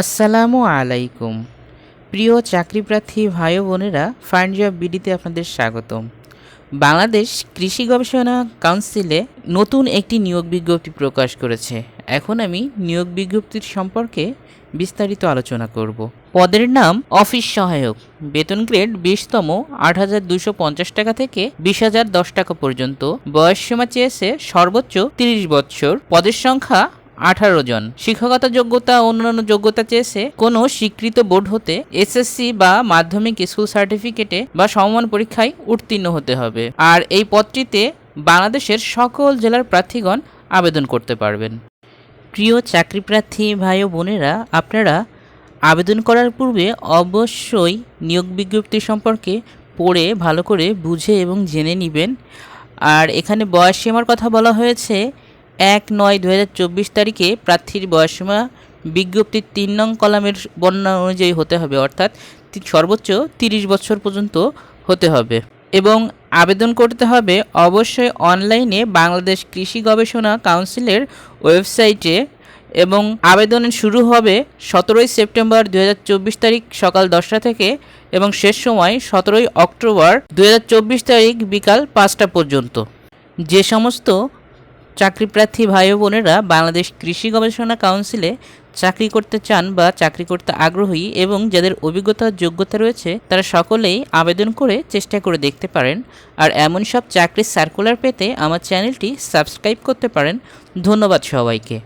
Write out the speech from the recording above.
আসসালামু আলাইকুম। প্রিয় চাকরিপ্রার্থী ভাই বোনেরা ফাইন্ড জব বিডিতে আপনাদের স্বাগতম। বাংলাদেশ কৃষি গবেষণা কাউন্সিলে নতুন একটি নিয়োগ বিজ্ঞপ্তি প্রকাশ করেছে। এখন আমি নিয়োগ বিজ্ঞপ্তির সম্পর্কে বিস্তারিত আলোচনা করব। পদের নাম অফিস সহায়ক। বেতন গ্রেড বিশতম আট হাজার দুশো পঞ্চাশ টাকা থেকে বিশ হাজার দশ টাকা পর্যন্ত। বয়স সীমা চেয়েছে সর্বোচ্চ তিরিশ বৎসর পদের সংখ্যা আঠারো জন। শিক্ষকতা যোগ্যতা অন্যান্য যোগ্যতা চেয়েছে কোনো স্বীকৃত বোর্ড হতে এসএসসি বা মাধ্যমিক স্কুল সার্টিফিকেটে বা সমমান পরীক্ষায় উত্তীর্ণ হতে হবে। আর এই পদটিতে বাংলাদেশের সকল জেলার প্রার্থীগণ আবেদন করতে পারবেন। প্রিয় চাকরি প্রার্থী ভাই ও বোনেরা, আপনারা আবেদন করার পূর্বে অবশ্যই নিয়োগ বিজ্ঞপ্তি সম্পর্কে পড়ে ভালো করে বুঝে এবং জেনে নেবেন। আর এখানে বয়স সীমার কথা বলা হয়েছে এক নয় দু তারিখে প্রার্থীর বয়সসীমা বিজ্ঞপ্তির তিন নং কলামের বর্ণনা অনুযায়ী হতে হবে, অর্থাৎ সর্বোচ্চ তিরিশ বছর পর্যন্ত হতে হবে। এবং আবেদন করতে হবে অবশ্যই অনলাইনে বাংলাদেশ কৃষি গবেষণা কাউন্সিলের ওয়েবসাইটে এবং আবেদন শুরু হবে সতেরোই সেপ্টেম্বর দু হাজার চব্বিশ তারিখ সকাল দশটা থেকে এবং শেষ সময় সতেরোই অক্টোবর দু হাজার চব্বিশ তারিখ বিকাল পাঁচটা পর্যন্ত। যে সমস্ত চাকরিপ্রার্থী ভাই বোনেরা বাংলাদেশ কৃষি গবেষণা কাউন্সিলে চাকরি করতে চান বা চাকরি করতে আগ্রহী এবং যাদের অভিজ্ঞতা, যোগ্যতা রয়েছে, তারা সকলেই আবেদন করে চেষ্টা করে দেখতে পারেন। আর এমন সব চাকরির সার্কুলার পেতে আমার চ্যানেলটি সাবস্ক্রাইব করতে পারেন। ধন্যবাদ সবাইকে।